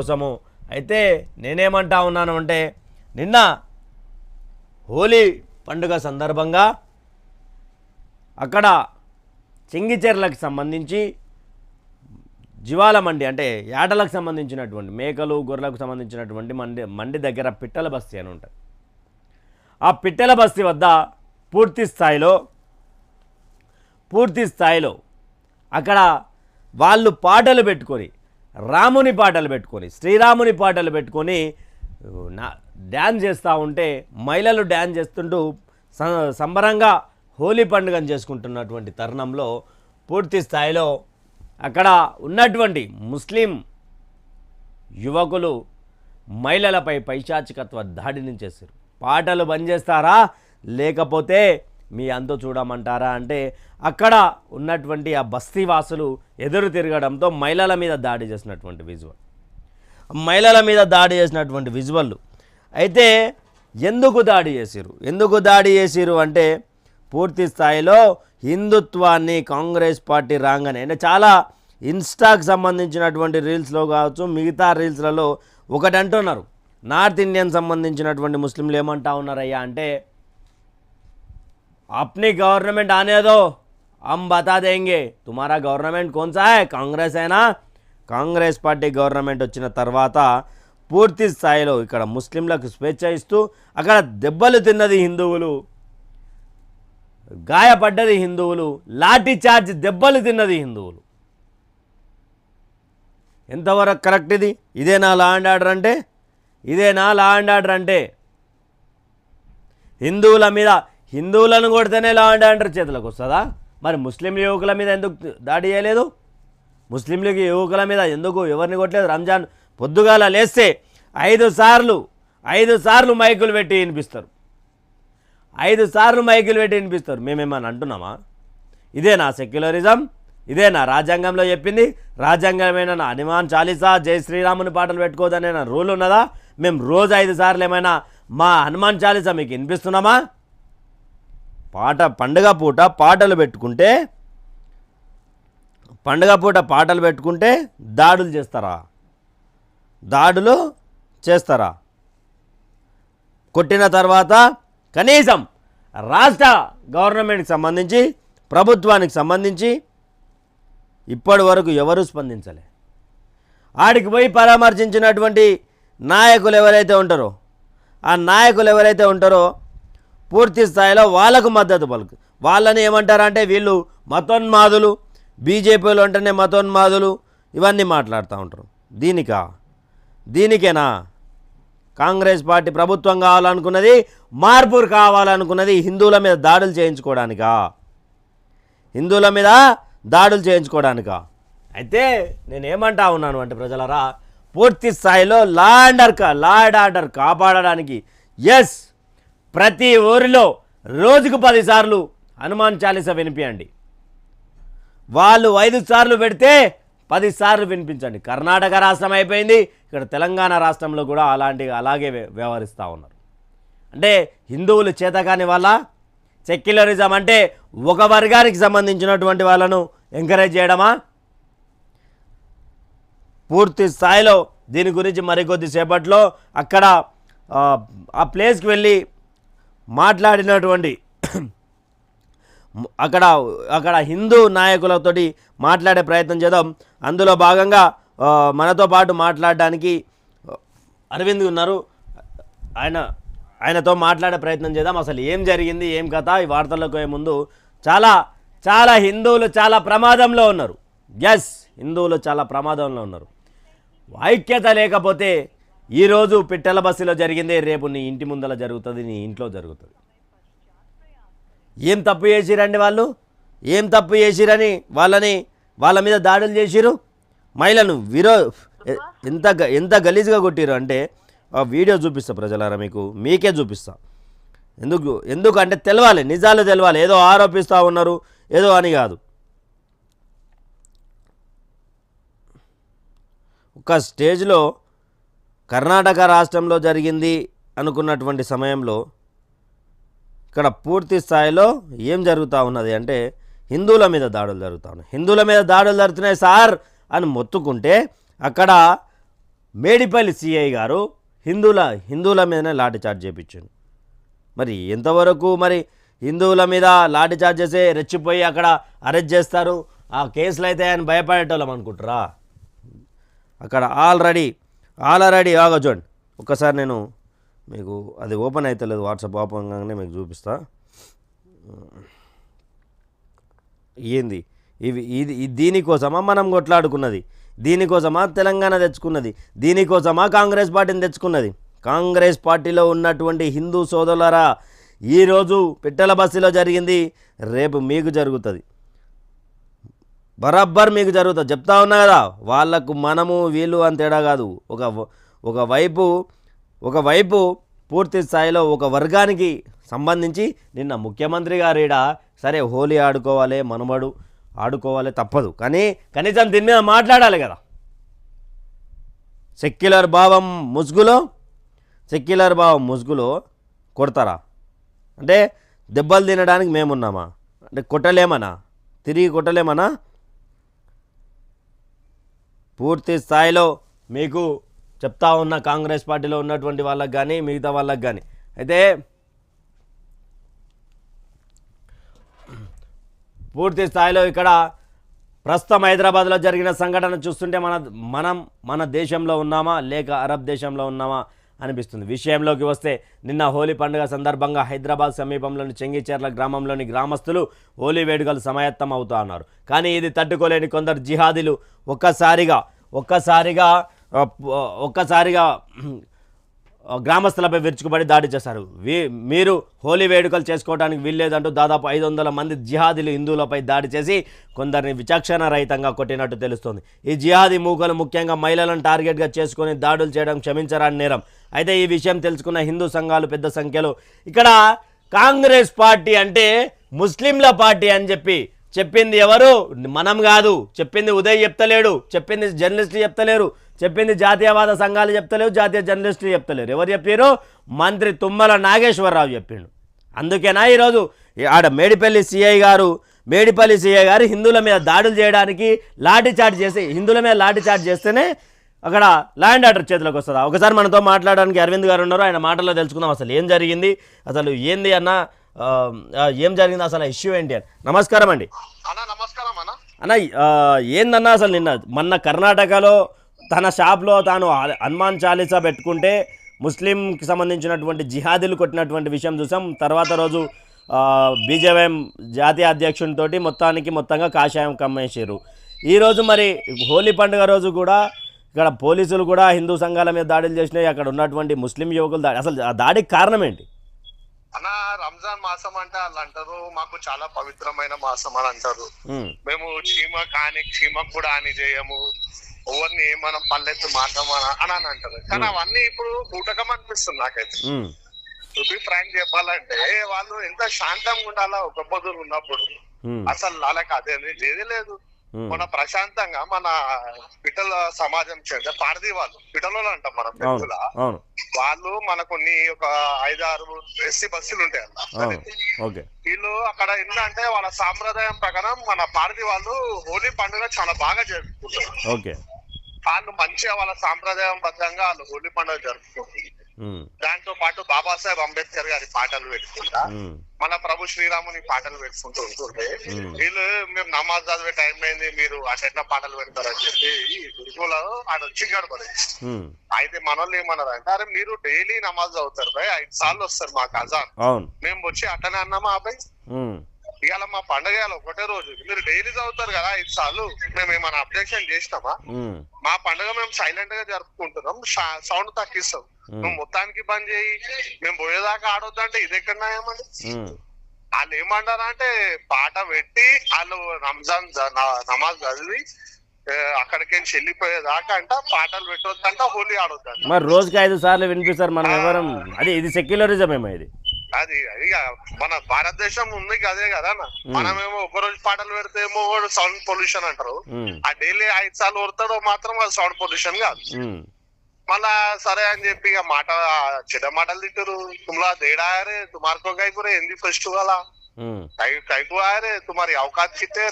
కోసము. అయితే నేనేమంటా ఉన్నాను అంటే నిన్న హోలీ పండుగ సందర్భంగా అక్కడ చెంగిచెర్లకు సంబంధించి జీవాల మండి అంటే ఏటలకు సంబంధించినటువంటి మేకలు గొర్రెలకు సంబంధించినటువంటి మండి మండి దగ్గర పిట్టల బస్తీ అని ఉంటుంది. ఆ పిట్టల బస్తీ వద్ద పూర్తి స్థాయిలో పూర్తి స్థాయిలో అక్కడ వాళ్ళు పాటలు పెట్టుకొని రాముని పాటలు పెట్టుకొని శ్రీరాముని పాటలు పెట్టుకొని నా డ్యాన్స్ చేస్తూ ఉంటే మహిళలు డ్యాన్స్ చేస్తుంటూ సంబరంగా హోలీ పండుగను చేసుకుంటున్నటువంటి తరుణంలో పూర్తి స్థాయిలో అక్కడ ఉన్నటువంటి ముస్లిం యువకులు మహిళలపై పైశాచికత్వ దాడిని చేశారు. పాటలు బంద్ చేస్తారా? లేకపోతే మీ అందు చూడమంటారా అంటే అక్కడ ఉన్నటువంటి ఆ బస్తీవాసులు ఎదురు తిరగడంతో మహిళల మీద దాడి చేసినటువంటి విజువల్ మహిళల మీద దాడి చేసినటువంటి విజువల్ అయితే ఎందుకు దాడి చేసిరు ఎందుకు దాడి చేసిరు అంటే పూర్తి స్థాయిలో హిందుత్వాన్ని కాంగ్రెస్ పార్టీ రాగానే అంటే చాలా ఇన్స్టాకు సంబంధించినటువంటి రీల్స్లో కావచ్చు మిగతా రీల్స్లలో ఒకటి అంటున్నారు నార్త్ ఇండియన్ సంబంధించినటువంటి ముస్లింలు ఏమంటా ఉన్నారయ్యా అంటే अपनी गवर्नमेंट आने दो हम बता देंगे तुम्हारा గవర్నమెంట్ कौन सा है కాంగ్రెస్ అయినా కాంగ్రెస్ పార్టీ గవర్నమెంట్ వచ్చిన తర్వాత పూర్తి స్థాయిలో ఇక్కడ ముస్లింలకు స్వేచ్ఛ ఇస్తూ అక్కడ దెబ్బలు తిన్నది హిందువులు గాయపడ్డది హిందువులు లాఠీ చార్జ్ దెబ్బలు తిన్నది హిందువులు ఎంతవరకు కరెక్ట్ ఇది ఇదేనా లా అండ్ ఆర్డర్ అంటే ఇదేనా లా అండ్ ఆర్డర్ అంటే హిందువుల మీద హిందువులను కొడితేనే లా అండ్ ఆర్డర్ చేతులకు వస్తుందా? మరి ముస్లిం యువకుల మీద ఎందుకు దాడి చేయలేదు? ముస్లింలకి యువకుల మీద ఎందుకు ఎవరిని కొట్టలేదు? రంజాన్ పొద్దుగాల లేస్తే ఐదు సార్లు ఐదు సార్లు మైకులు పెట్టి వినిపిస్తారు. ఐదు సార్లు మైకులు పెట్టి వినిపిస్తారు. మేమేమని అంటున్నామా? ఇదే నా సెక్యులరిజం ఇదే నా రాజ్యాంగంలో చెప్పింది. రాజ్యాంగమైన నా హనుమాన్ చాలీసా జై శ్రీరాముని పాటలు పెట్టుకోదనే నా రూల్ ఉన్నదా? మేము రోజు ఐదు సార్లు ఏమైనా మా హనుమాన్ చాలీసా మీకు వినిపిస్తున్నామా? పాట పండుగ పూట పాటలు పెట్టుకుంటే పండుగ పూట పాటలు పెట్టుకుంటే దాడులు చేస్తారా? దాడులు చేస్తారా? కొట్టిన తర్వాత కనీసం రాష్ట్ర గవర్నమెంట్కి సంబంధించి ప్రభుత్వానికి సంబంధించి ఇప్పటి వరకు ఎవరూ స్పందించలే. ఆడికి పోయి పరామర్శించినటువంటి నాయకులు ఎవరైతే ఉంటారో ఆ నాయకులు ఎవరైతే ఉంటారో పూర్తి స్థాయిలో వాళ్ళకు మద్దతు పలుకు. వాళ్ళని ఏమంటారంటే వీళ్ళు మతోన్మాదులు బీజేపీలు అంటేనే మతోన్మాదులు ఇవన్నీ మాట్లాడుతూ ఉంటారు. దీనికా? దీనికేనా? కాంగ్రెస్ పార్టీ ప్రభుత్వం కావాలనుకున్నది మార్పు కావాలనుకున్నది హిందువుల మీద దాడులు చేయించుకోవడానికా? హిందువుల మీద దాడులు చేయించుకోవడానికా? అయితే నేనేమంటా ఉన్నాను అంటే ప్రజలరా పూర్తి స్థాయిలో law and order law and order కాపాడడానికి ఎస్ ప్రతి ఊరిలో రోజుకు పదిసార్లు హనుమాన్ చాలీస వినిపించండి వాళ్ళు ఐదు సార్లు పెడితే పదిసార్లు వినిపించండి. కర్ణాటక రాష్ట్రం అయిపోయింది. ఇక్కడ తెలంగాణ రాష్ట్రంలో కూడా అలాంటి అలాగే వ్యవహరిస్తూ ఉన్నారు. అంటే హిందువులు చేతకాని వల్ల సెక్యులరిజం అంటే ఒక వర్గానికి సంబంధించినటువంటి వాళ్ళను ఎంకరేజ్ చేయడమా? పూర్తి స్థాయిలో దీని గురించి మరికొద్దిసేపట్లో అక్కడ ఆ ప్లేస్కి వెళ్ళి మాట్లాడినటువంటి అక్కడ అక్కడ హిందూ నాయకులతోటి మాట్లాడే ప్రయత్నం చేద్దాం. అందులో భాగంగా మనతో పాటు మాట్లాడడానికి అరవింద్ ఉన్నారు. ఆయన ఆయనతో మాట్లాడే ప్రయత్నం చేద్దాం. అసలు ఏం జరిగింది ఏం కథ? ఈ వార్తల్లోకి పోయే ముందు చాలా చాలా హిందువులు చాలా ప్రమాదంలో ఉన్నారు. ఎస్ హిందువులు చాలా ప్రమాదంలో ఉన్నారు. ఐక్యత లేకపోతే ఈరోజు పిట్టల బస్సులో జరిగింది రేపు నీ ఇంటి ముందర జరుగుతుంది నీ ఇంట్లో జరుగుతుంది. ఏం తప్పు చేసిరండి వాళ్ళు? ఏం తప్పు చేసిరని వాళ్ళని వాళ్ళ మీద దాడులు చేసిరు మహిళను విరో ఎంత గ- ఎంత గలీజ్గా కొట్టిరు అంటే ఆ వీడియో చూపిస్తా ప్రజలారా మీకు మీకే చూపిస్తా. ఎందుకు ఎందుకంటే తెలవాలి నిజాలు తెలవాలి. ఏదో ఆరోపిస్తూ ఉన్నారు ఏదో అని కాదు. ఒక స్టేజ్లో కర్ణాటక రాష్ట్రంలో జరిగింది అనుకున్నటువంటి సమయంలో ఇక్కడ పూర్తి స్థాయిలో ఏం జరుగుతూ ఉన్నది అంటే హిందువుల మీద దాడులు జరుగుతూ ఉన్నాయి. హిందువుల మీద దాడులు జరుగుతున్నాయి సార్ అని మొత్తుకుంటే అక్కడ మేడిపల్లి సిఐ గారు హిందువుల హిందువుల మీదనే లాఠీ చార్జ్ చేయించాడు మరి ఎంతవరకు మరి హిందువుల మీద లాఠీ చార్జ్ చేసి రెచ్చిపోయి అక్కడ అరెస్ట్ చేస్తారు? ఆ కేసులు అయితే ఆయన భయపడేటోళ్ళం అనుకుంటారా అక్కడ ఆల్రెడీ ఆల్రెడీ ఆగో చూడండి. ఒక్కసారి నేను మీకు అది ఓపెన్ అవుతలేదు వాట్సాప్ ఓపెన్ కాగానే మీకు చూపిస్తా. ఏంది? ఇవి ఇది ఇది దీనికోసమా మనం కొట్లాడుకున్నది? దీనికోసమా తెలంగాణ తెచ్చుకున్నది? దీనికోసమా కాంగ్రెస్ పార్టీని తెచ్చుకున్నది? కాంగ్రెస్ పార్టీలో ఉన్నటువంటి హిందూ సోదరులరా ఈరోజు పిట్టల బస్సులో జరిగింది రేపు మీకు జరుగుతుంది. బరబ్బర్ మీకు జరుగుతుంది చెప్తా ఉన్నా కదా వాళ్ళకు మనము వీళ్ళు అని తేడా కాదు. ఒక ఒకవైపు ఒకవైపు పూర్తి స్థాయిలో ఒక వర్గానికి సంబంధించి నిన్న ముఖ్యమంత్రి గారు ఈడ సరే హోలీ ఆడుకోవాలి మనుమడు ఆడుకోవాలి తప్పదు. కానీ కనీసం దీని మీద మాట్లాడాలి కదా. సెక్యులర్ భావం ముసుగులో సెక్యులర్ భావం ముసుగులో కొడతారా? అంటే దెబ్బలు తినడానికి మేమున్నామా? అంటే కొట్టలేమనా? తిరిగి కొట్టలేమనా? పూర్తి స్థాయిలో మీకు చెప్తా ఉన్న కాంగ్రెస్ పార్టీలో ఉన్నటువంటి వాళ్ళకి కానీ మిగతా వాళ్ళకి కానీ అయితే పూర్తి స్థాయిలో ఇక్కడ ప్రస్తుతం హైదరాబాద్లో జరిగిన సంఘటన చూస్తుంటే మన మనం మన దేశంలో ఉన్నామా లేక అరబ్ దేశంలో ఉన్నామా అనిపిస్తుంది. విషయంలోకి వస్తే నిన్న హోలీ పండుగ సందర్భంగా హైదరాబాద్ సమీపంలోని చెంగిచెర్ల గ్రామంలోని గ్రామస్తులు హోలీ వేడుకలు సమాయత్తం అవుతా ఉన్నారు. కానీ ఇది తట్టుకోలేని కొందరు జిహాదీలు ఒక్కసారిగా ఒక్కసారిగా ఒక్కసారిగా గ్రామస్తులపై విరుచుకుపడి దాడి చేశారు. వీ మీరు హోలీ వేడుకలు చేసుకోవడానికి వీల్లేదంటూ దాదాపు ఐదు వందల మంది జిహాదీలు హిందువులపై దాడి చేసి కొందరిని విచక్షణ రహితంగా కొట్టినట్టు తెలుస్తోంది. ఈ జిహాదీ మూకలు ముఖ్యంగా మహిళలను టార్గెట్గా చేసుకొని దాడులు చేయడం క్షమించరాని నేరం. అయితే ఈ విషయం తెలుసుకున్న హిందూ సంఘాలు పెద్ద సంఖ్యలో ఇక్కడ కాంగ్రెస్ పార్టీ అంటే ముస్లింల పార్టీ అని చెప్పి చెప్పింది ఎవరు? మనం కాదు. చెప్పింది ఉదయ్ చెప్తలేడు. చెప్పింది జర్నలిస్టులు చెప్తలేరు. చెప్పింది జాతీయవాద సంఘాలు చెప్తలేవు జాతీయ జర్నలిస్టులు చెప్తలేరు. ఎవరు చెప్పారు మంత్రి తుమ్మల నాగేశ్వరరావు చెప్పిండు అందుకేనా ఈరోజు ఆడ మేడిపల్లి సిఐ గారు మేడిపల్లి సిఐ గారు హిందువుల మీద దాడులు చేయడానికి లాఠీచార్జ్ చేసి హిందువుల మీద లాఠీచార్జ్ చేస్తేనే అక్కడ ల్యాండ్ ఆర్డర్ చేతిలోకి వస్తుందా? ఒకసారి మనతో మాట్లాడడానికి అరవింద్ గారు ఉన్నారు ఆయన మాటల్లో తెలుసుకుందాం అసలు ఏం జరిగింది అసలు ఏంది అన్న ఏం జరిగింది అసలు ఇష్యూ ఏంటి అని. నమస్కారం అండి. అన్న ఏందన్నా అసలు నిన్న మొన్న కర్ణాటకలో తన షాప్లో తాను హనుమాన్ చాలీసా పెట్టుకుంటే ముస్లింకి సంబంధించినటువంటి జిహాదీలు కొట్టినటువంటి విషయం చూసాం. తర్వాత రోజు బీజేఎం జాతీయ అధ్యక్షునితోటి మొత్తానికి మొత్తంగా కాషాయం కమ్మేసారు ఈరోజు మరి హోలీ పండుగ రోజు కూడా ఇక్కడ పోలీసులు కూడా హిందూ సంఘాల మీద దాడులు చేసినాయి. అక్కడ ఉన్నటువంటి ముస్లిం యువకులు దాడి అసలు ఆ దాడికి కారణం ఏంటి? అన్న రంజాన్ మాసం అంటే వాళ్ళు అంటారు మాకు చాలా పవిత్రమైన మాసం అని అంటారు. మేము చీమ కాని చీమకు కూడా హాని చేయము. ఎవరిని మనం పల్లెత్తు మాట్లాడమని అని అని అంటారు. కానీ అవన్నీ ఇప్పుడు బూటకం అనిపిస్తుంది నాకైతే. టు బి ఫ్రాంక్ చెప్పాలంటే వాళ్ళు ఎంత శాంతంగా ఉండాలా ఒక పొద్దులు ఉన్నప్పుడు. అసలు వాళ్ళకి ఏది లేదు. మన ప్రశాంతంగా మన పిట్టల సమాజం చెందిన పారదీ వాళ్ళు పిట్టలు అంటాం మనం అవును. వాళ్ళు మనకు కొన్ని ఒక ఐదు ఆరు ఎస్సీ బస్సులు ఉంటాయి అన్న. వీళ్ళు అక్కడ ఏంటంటే వాళ్ళ సాంప్రదాయం ప్రకారం మన పార్టీ వాళ్ళు హోలీ పండుగ చాలా బాగా జరుపుకుంటారు. ఓకే. వాళ్ళు మంచిగా వాళ్ళ సాంప్రదాయం బద్దంగా వాళ్ళు హోలీ పండుగ జరుపుకుంటారు. దాంతో పాటు బాబాసాహెబ్ అంబేద్కర్ గారి పాటలు పెట్టుకుంటా మన ప్రభు శ్రీరాముని పాటలు పెట్టుకుంటూ ఉంటుంటే. వీళ్ళు మేము నమాజ్ చదివే టైం అయింది మీరు అట్లా పాటలు పెడతారని చెప్పి ఈ గురుకులలో ఆడ వచ్చి గడపడి అయితే మనోళ్ళు ఏమన్నారు అంటే అరే మీరు డైలీ నమాజ్ చదువుతారు ఐదు సార్లు వస్తారు మాకు అజాన్. మేము వచ్చి అట్టనే అన్నామా అబ్బాయి? ఇవాళ మా పండగ ఒకటే రోజు. మీరు డైలీ చదువుతారు కదా ఐదు సార్లు. మేము ఏమైనా అబ్జెక్షన్ చేసినామా? మా పండగ మేము సైలెంట్గా జరుపుకుంటున్నాం. సౌండ్ తగ్గిస్తాం. నువ్వు మొత్తానికి బంద్ చేయి. మేము పోయేదాకా ఆడొద్దంటే ఇది ఎక్కడ న్యాయమండి ఉమ్, వాళ్ళు ఏమంటారు అంటే పాట పెట్టి వాళ్ళు రంజాన్ నమాజ్ చదివి అక్కడికి వెళ్ళి వెళ్ళిపోయేదాకా అంట పాటలు పెట్టొద్దంట హోలీ ఆడొద్దంట. మరి రోజుకి ఐదు సార్లు వినిపిస్తారు మనం ఎవరం? అది ఇది సెక్యులరిజం ఏమో ఇది. అది ఇక మన భారతదేశం ఉంది అదే కదా అన్న. మనమేమో ఒక రోజు పాటలు పెడితేమో సౌండ్ పొల్యూషన్ అంటారు. ఆ డైలీ ఐదు సార్లు కొడతాడో మాత్రం అది సౌండ్ పొల్యూషన్ కాదు. మళ్ళా సరే అని చెప్పి ఇక మాట చెడ్డ మాటలు తింటారు తుమ్లా దేడారే తుమార్కో కైకురే ఎంది ఫెస్టివల్ కైకు ఆయరే తుమారి అవకాశ కిట్టే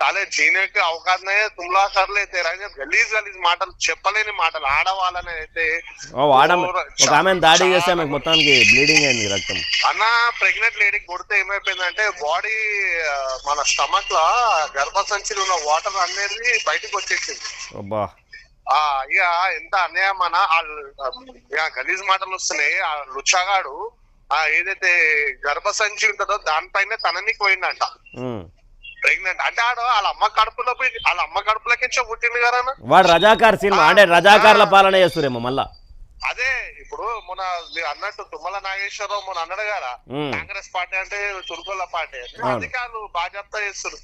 తల జీనేకి అవకాశం తుమ్లాసర్లు అయితే. గలీజ్ గలీజ్ మాటలు చెప్పలేని మాటలు. ఆడవాళ్ళని అయితే ఆమె దాడి చేస్తే మొత్తానికి బ్లీడింగ్ అయింది రక్తం. అన్న ప్రెగ్నెంట్ లేడీకి కొడితే ఏమైపోయిందంటే బాడీ మన స్టమక్లో గర్భసంచిలో ఉన్న వాటర్ అనేది బయటకు వచ్చేసింది. ఆ ఇక ఎంత అన్యాయం అన్న గలీజ్ మాటలు వస్తున్నాయి. ఆ లుచ్చాగాడు ఆ ఏదైతే గర్భసంచి ఉంటుందో దానిపైనే తననికి పోయిందంట ప్రెగ్నెంట్. అంటే ఆడు వాళ్ళ అమ్మ కడుపులో పోయి వాళ్ళ అమ్మ కడుపులోకి పుట్టింది కదా. వాడు రజాకార్ సినిమా అంటే రజాకార్ల పాలన చేస్తురేమో మళ్ళా. అదే ఇప్పుడు మన మీరు అన్నట్టు తుమ్మల నాగేశ్వరరావు మొన్న అన్నాడు కదా ఉమ్. కాంగ్రెస్ పార్టీ అంటే తుర్కోల పార్టీ అని. అవును. అధికారులు బాధ్యత చేస్తారు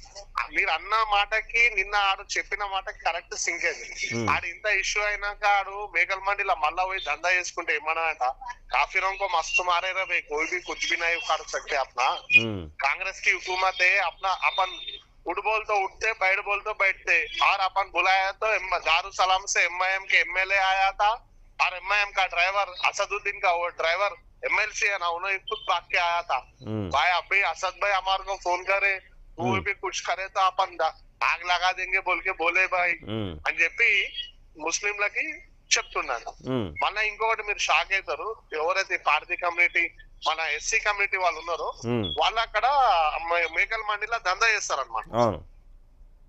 మీరు అన్న మాటకి నిన్న ఆడు చెప్పిన మాటకి కరెక్ట్ సింక్ అయింది ఉమ్. ఆడు ఇంత ఇష్యూ అయినాక ఆడు మేకల మండిలో మళ్ళా పోయి దందా చేసుకుంటే ఏమన్నా काफी को मस्त मारे रहे भाई कोई भी कुछ भी नहीं उखाड़ सकते अपना ఉమ్. कांग्रेस की हुकूमत है अपना अपन उठ बोल तो उठते बैठ बोल तो बैठते और अपन बुलाया तो एम- दारुसलाम से एमआईएम के एमएलए आया था और एमआईएम का ड्राइवर असदुद्दीन का वो ड्राइवर एमएलसी है ना उन्होंने खुद भाग के आया था ఉమ్. भाई अभी असद भाई हमारे को फोन करे वो हम्म। भी कुछ करे तो अपन दा- आग लगा देंगे बोल के बोले भाई ఉమ్. అని చెప్పి ముస్లింలకి చెప్తున్నాను ఉమ్. మళ్ళీ ఇంకొకటి మీరు షాక్ అవుతారు ఎవరైతే పార్టీ కమ్యూనిటీ మన ఎస్సీ కమ్యూనిటీ వాళ్ళు ఉన్నారో ఉమ్. వాళ్ళు అక్కడ మ- మేకల మండిలో దందా చేస్తారన్నమాట అవును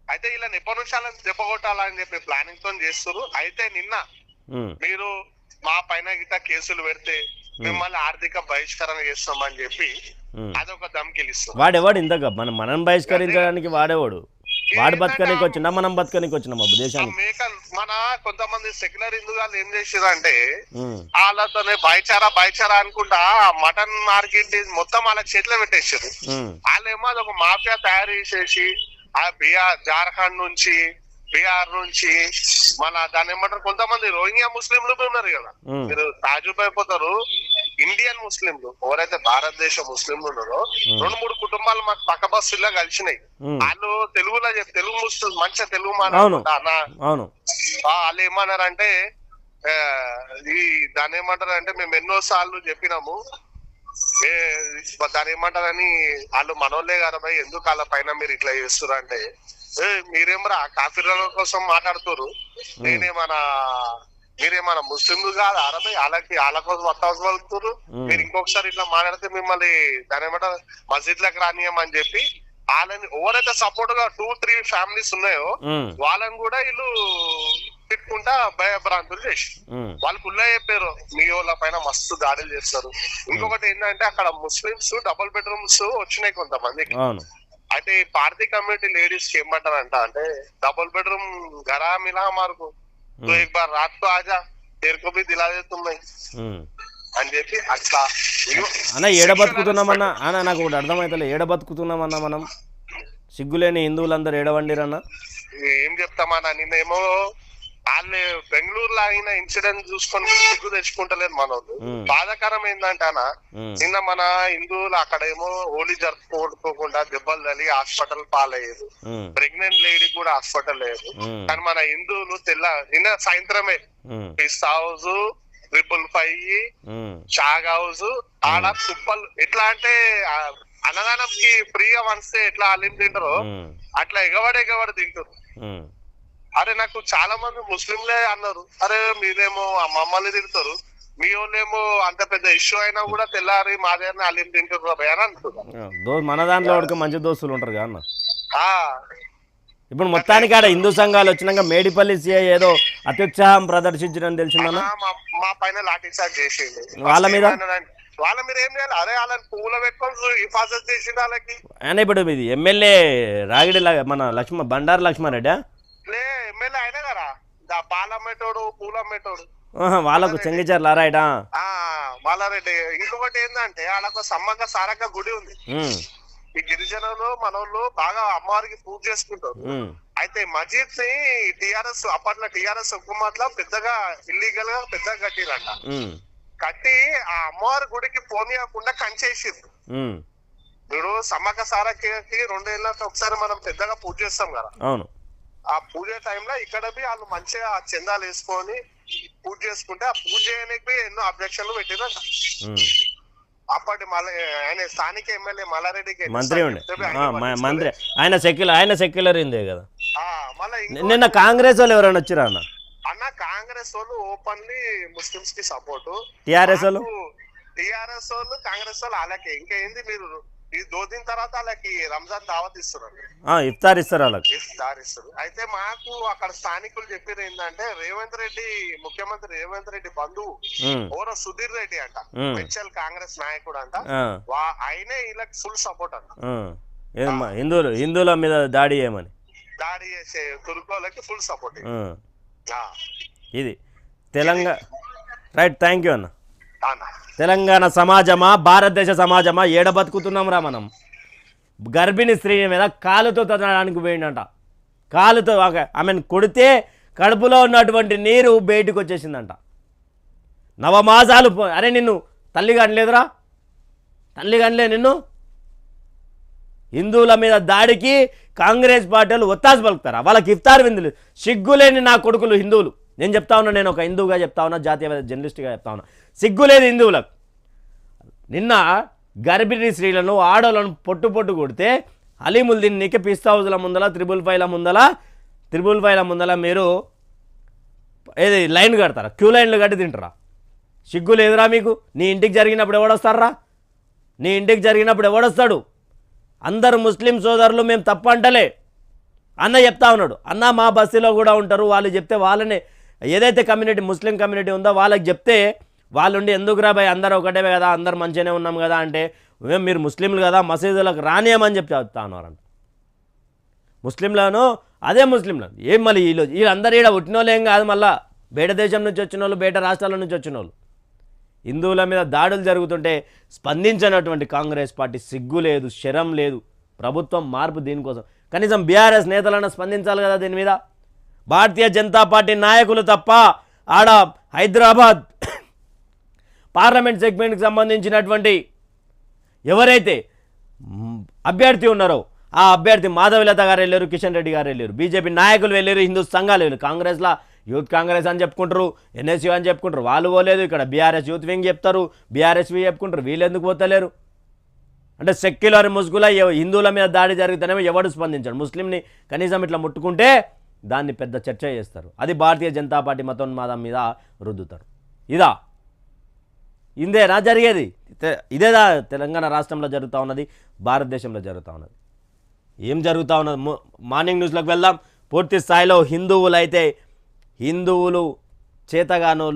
అయితే ఇలా నిప్ప నిమిషాలను దెబ్బకొట్టాలని చెప్పి ప్లానింగ్ తో చేస్తారు అయితే నిన్న ఉమ్. మీరు మా పైన గిట్ట కేసులు పెడితే మిమ్మల్ని ఆర్థిక బహిష్కరణ చేస్తామని చెప్పి ఉమ్. అదొక దమ్కిలిస్తారు వాడెవాడు ఇంతగా? మనం మనం బహిష్కరించడానికి వాడేవాడు? వాడు బతకనికి వచ్చినా మనం బతకనికి వచ్చినాం దేశానికి? మన కొంతమంది సెక్యులర్ హిందువులు ఏం చేసారంటే. వాళ్ళతోనే భాయిచారా భాయిచారా అనుకుంటా మటన్ మార్కెట్ మొత్తం వాళ్ళ చేతిలో పెట్టేసారు. వాళ్ళేమో అదొక మాఫియా తయారు చేసేసి ఆ బీహార్ జార్ఖండ్ నుంచి బీహార్ నుంచి మన దాని ఏమంటారు? కొంతమంది రోహింగ్యా ముస్లింలు ఉన్నారు కదా. మీరు తాజుబ్ అయిపోతారు. ఇండియన్ ముస్లింలు ఎవరైతే భారతదేశ ముస్లింలు ఉన్నారో రెండు మూడు కుటుంబాలు మాకు పక్క బస్సుల్లో కలిసినాయి. వాళ్ళు తెలుగులో తెలుగు ముస్లిం మంచిగా తెలుగు ఆ, వాళ్ళు ఏమన్నారంటే ఈ దాని ఏమంటారు అంటే మేము ఎన్నో సార్లు చెప్పినాము. దాని ఏమంటారని వాళ్ళు మనోళ్ళే కదా భయ్ ఎందుకు వాళ్ళ పైన మీరు ఇట్లా చేస్తున్నారు అంటే? ఏ, మీరేమరా కాఫీల కోసం మాట్లాడుతున్నారు నేనేమన్నా మీరేమన్నా ముస్లింలు కాదు అరబై వాళ్ళకి వాళ్ళ కోసం మ్మ్. మీరు ఇంకొకసారి ఇట్లా మాట్లాడితే మిమ్మల్ని దాని ఏమంటారు మస్జిద్లకు రానియమని చెప్పి వాళ్ళని ఎవరైతే సపోర్ట్గా టూ త్రీ ఫ్యామిలీస్ ఉన్నాయో. వాళ్ళని కూడా వీళ్ళు పెట్టుకుంటా భయభ్రాంతులు చేసి వాళ్ళు ఉల్లా చెప్పారు మీ వాళ్ళ పైన మస్తు దాడులు చేస్తారు. ఇంకొకటి ఏంటంటే అక్కడ ముస్లిమ్స్ డబుల్ బెడ్రూమ్స్ వచ్చినాయి కొంతమంది అయితే పార్టీ కమ్యూనిటీ లేడీస్కి ఏమంటారంట అంటే డబుల్ బెడ్రూమ్ గరా మిలా మార్కు. తో రాత్ ఆజా తేరుకో బి దిలా చేస్తున్నాయి అని చెప్పి అట్లా అన్న ఏడ బతుకుతున్నామన్నా? అన్న నాకు ఒకటి అర్థమైతలే. ఏడ బతుకుతున్నామన్నా మనం? సిగ్గులేని హిందువులందరూ ఏడవండిరన్నా ఏం చెప్తామన్నా నిన్నేమో వాళ్ళు బెంగళూరులో అయిన ఇన్సిడెంట్ చూసుకొని సిగ్గు తెచ్చుకుంటలేదు మనోళ్ళు. బాధాకరం ఏంటంటే. నిన్న మన హిందువులు అక్కడేమో హోలీ జరుపుకోకుండా దెబ్బలు తల్లి హాస్పిటల్ పాలయ్యారు ఉమ్. ప్రెగ్నెంట్ లేడీ కూడా హాస్పిటల్ లేదు. కానీ మన హిందువులు తెల్ల నిన్న సాయంత్రమే. Pista House triple five. చాగ్ హౌస్ ఆడ కుప్పలు ఎట్లా అంటే ఆ అన్నదానం కి ఫ్రీగా వస్తే ఎట్లా అల్లిం తింటారో. అట్లా ఎగబడి ఎగబడి తింటారు. అరే నాకు చాలా మంది ముస్లింలే అన్నారు. అరే మీరేమో మమ్మల్ని తిడతారు. మీ వాళ్ళేమో అంత పెద్ద ఇష్యూ అయినా కూడా తెల్లారి మాదే అల్లిం తింటారు బాబాయ్ అని అంటున్నారు. మన దాంట్లో మంచి దోస్తులు ఉంటారు కదా ఇప్పుడు మొత్తానికి ఆడ హిందూ సంఘాలు వచ్చినాక మేడిపల్లి సిఐ ఏదో అత్యుత్సాహం ప్రదర్శించడం తెలిసిందన్న మా మా పైన లాఠీ చార్జ్ చేసిండు. వాళ్ళ మీద? వాళ్ళ మీద ఏం చేయాలి? అరే వాళ్ళని పువ్వులు పెట్టుకొని హిఫాజత్ చేసిండు వాళ్ళకి. ఆయన ఇప్పుడు ఇది ఎమ్మెల్యే రాగిడి మన లక్ష్మ బండారు లక్ష్మారెడ్డి? లే ఎమ్మెల్యే అయినా కదా. దా పాలమ్మేటోడు పూలమ్మేటోడు వాళ్ళకు చెంగిచర్ల రైటా ఆ మాలారెడ్డి ఇంకొకటి ఏంటంటే వాళ్ళకు సమ్మక్క సారక్క గుడి ఉంది. ఈ గిరిజనులు మనోళ్ళు బాగా అమ్మవారికి పూజ చేసుకుంటారు. అయితే మజీద్ని టిఆర్ఎస్ అప్పట్లో టిఆర్ఎస్ హుకుమత్ పెద్దగా ఇల్లీగల్గా పెద్దగా కట్టిరంట. కట్టి ఆ అమ్మవారి గుడికి పోనీయకుండా కంచేసింది ఇప్పుడు సమ్మక్క సారకి రెండేళ్ళకి ఒకసారి మనం పెద్దగా పూజ చేస్తాం కదా. అవును. ఆ పూజ టైంలో ఇక్కడ బి వాళ్ళు మంచిగా చందాలు వేసుకొని పూజ చేసుకుంటే ఆ పూజ చేయడానికి ఎన్నో అబ్జెక్షన్లు ఉమ్. అప్పటి మల్ల ఆయన స్థానిక ఎమ్మెల్యే మల్లారెడ్డికి మంత్రి ఉండే. మంత్రి. ఆయన సెక్యులర్ ఆయన సెక్యులర్ ఇందే కదా. నిన్న కాంగ్రెస్ వాళ్ళు ఎవరైనా వచ్చిరా అన్న? అన్న కాంగ్రెస్ వాళ్ళు ఓపెన్లీ ముస్లిమ్స్కి సపోర్ట్. టిఆర్ఎస్ వాళ్ళు? టిఆర్ఎస్ వాళ్ళు కాంగ్రెస్ వాళ్ళు అలాగే. ఇంకా ఏంది మీరు దోదిన తర్వాత వాళ్ళకి రంజాన్ దావత్ ఇస్తున్నారు. ఇఫ్తార్ ఇస్తారు వాళ్ళకి. ఇస్తారు ఇస్తారు. అయితే మాకు అక్కడ స్థానికులు చెప్పారు ఏంటంటే రేవంత్ రెడ్డి ముఖ్యమంత్రి రేవంత్ రెడ్డి బంధువు ఓరో సుధీర్ రెడ్డి అంట. పెన్షల్ కాంగ్రెస్ నాయకుడు అంట. ఆయనే వీళ్ళకి ఫుల్ సపోర్ట్ అంట. హిందువులు హిందువుల మీద దాడి చేయమని. దాడి చేసే తుర్కోలకి ఫుల్ సపోర్ట్. ఇది తెలంగాణ రైట్ థ్యాంక్ యూ అన్న. అన్న. తెలంగాణ సమాజమా భారతదేశ సమాజమా? ఏడ బతుకుతున్నాం రా మనం? గర్భిణీ స్త్రీ మీద కాలుతో తనడానికి పోయిండంట. కాలుతో ఆమెను కొడితే కడుపులో ఉన్నటువంటి నీరు బయటకు వచ్చేసిందంట. నవమాసాలు పో- అరే నిన్ను తల్లి కనలేదురా? తల్లి కనలే నిన్ను? హిందువుల మీద దాడికి కాంగ్రెస్ పార్టీలు ఒత్తాసు పలుకుతారా? వాళ్ళకి ఇఫ్తార్ విందులు. సిగ్గులేని నా కొడుకులు హిందువులు. నేను చెప్తా ఉన్నా నేను ఒక హిందువుగా చెప్తా ఉన్నా జాతీయవాద జర్నలిస్ట్గా చెప్తా ఉన్నా. సిగ్గులేదు హిందువులకు. నిన్న గర్భిణీ స్త్రీలను ఆడోళ్ళను పొట్టు పొట్టు కొడితే అలీముల్దీన్ నీకే పిస్తా హౌస్ల ముందల త్రిబుల్ ఫైవ్ల ముందల త్రిబుల్ ఫైవ్ల ముందల మీరు ఏది లైన్ కడతారా? క్యూ లైన్లు కట్టి తింటారా? సిగ్గు లేదురా మీకు? నీ ఇంటికి జరిగినప్పుడు ఎవడొస్తారా నీ ఇంటికి జరిగినప్పుడు ఎవడొస్తాడు అందరు ముస్లిం సోదరులు మేము తప్ప అంటలే అన్న చెప్తా ఉన్నాడు. అన్న మా బస్సులో కూడా ఉంటారు. వాళ్ళు చెప్తే వాళ్ళని ఏదైతే కమ్యూనిటీ ముస్లిం కమ్యూనిటీ ఉందో వాళ్ళకి చెప్తే వాళ్ళుండి ఎందుకు రా భయ్ అందరూ ఒకటే కదా అందరు మంచిగానే ఉన్నాం కదా అంటే "మేము మీరు ముస్లింలు కదా మసీదులకు రానియమని చెప్పి చెప్తా ఉన్నారంట ముస్లింలను అదే ముస్లింలను. ఏం మళ్ళీ వీళ్ళు వీళ్ళందరూ ఈడ పుట్టిన వాళ్ళు ఏం కాదు మళ్ళీ. బయట దేశం నుంచి వచ్చిన వాళ్ళు బయట రాష్ట్రాల నుంచి వచ్చిన వాళ్ళు హిందువుల మీద దాడులు జరుగుతుంటే స్పందించినటువంటి కాంగ్రెస్ పార్టీ సిగ్గు లేదు శరం లేదు. ప్రభుత్వం మార్పు దీనికోసం. కనీసం బీఆర్ఎస్ నేతలన్నా స్పందించాలి కదా దీని మీద. భారతీయ జనతా పార్టీ నాయకులు తప్ప ఆడ హైదరాబాద్ పార్లమెంట్ సెగ్మెంట్కి సంబంధించినటువంటి ఎవరైతే అభ్యర్థి ఉన్నారో ఆ అభ్యర్థి మాధవలత గారు వెళ్ళారు కిషన్ రెడ్డి గారు వెళ్ళారు బీజేపీ నాయకులు వెళ్ళారు హిందూ సంఘాలు వెళ్ళారు కాంగ్రెస్లో యూత్ కాంగ్రెస్ అని చెప్పుకుంటారు ఎన్ఎస్యూ అని చెప్పుకుంటారు వాళ్ళు పోలేదు ఇక్కడ బీఆర్ఎస్ యూత్ వింగ్ చెప్తారు బీఆర్ఎస్వి చెప్పుకుంటారు వీళ్ళు ఎందుకు పోతలేరు? అంటే సెక్యులర్ ముసుగుల హిందువుల మీద దాడి జరిగితేనేమో ఎవడు స్పందించాడు ముస్లింని కనీసం ఇట్లా ముట్టుకుంటే దాన్ని పెద్ద చర్చ చేస్తారు. అది భారతీయ జనతా పార్టీ మతోన్మాదం మీద రుద్దుతారు. ఇదా? ఇందేనా జరిగేది? తె- ఇదేదా తెలంగాణ రాష్ట్రంలో జరుగుతూ ఉన్నది భారతదేశంలో జరుగుతూ ఉన్నది. ఏం జరుగుతూ ఉన్నది? మార్నింగ్ న్యూస్లోకి వెళ్దాం. పూర్తి స్థాయిలో హిందువులు అయితే హిందువులు చేతగానోళ్ళు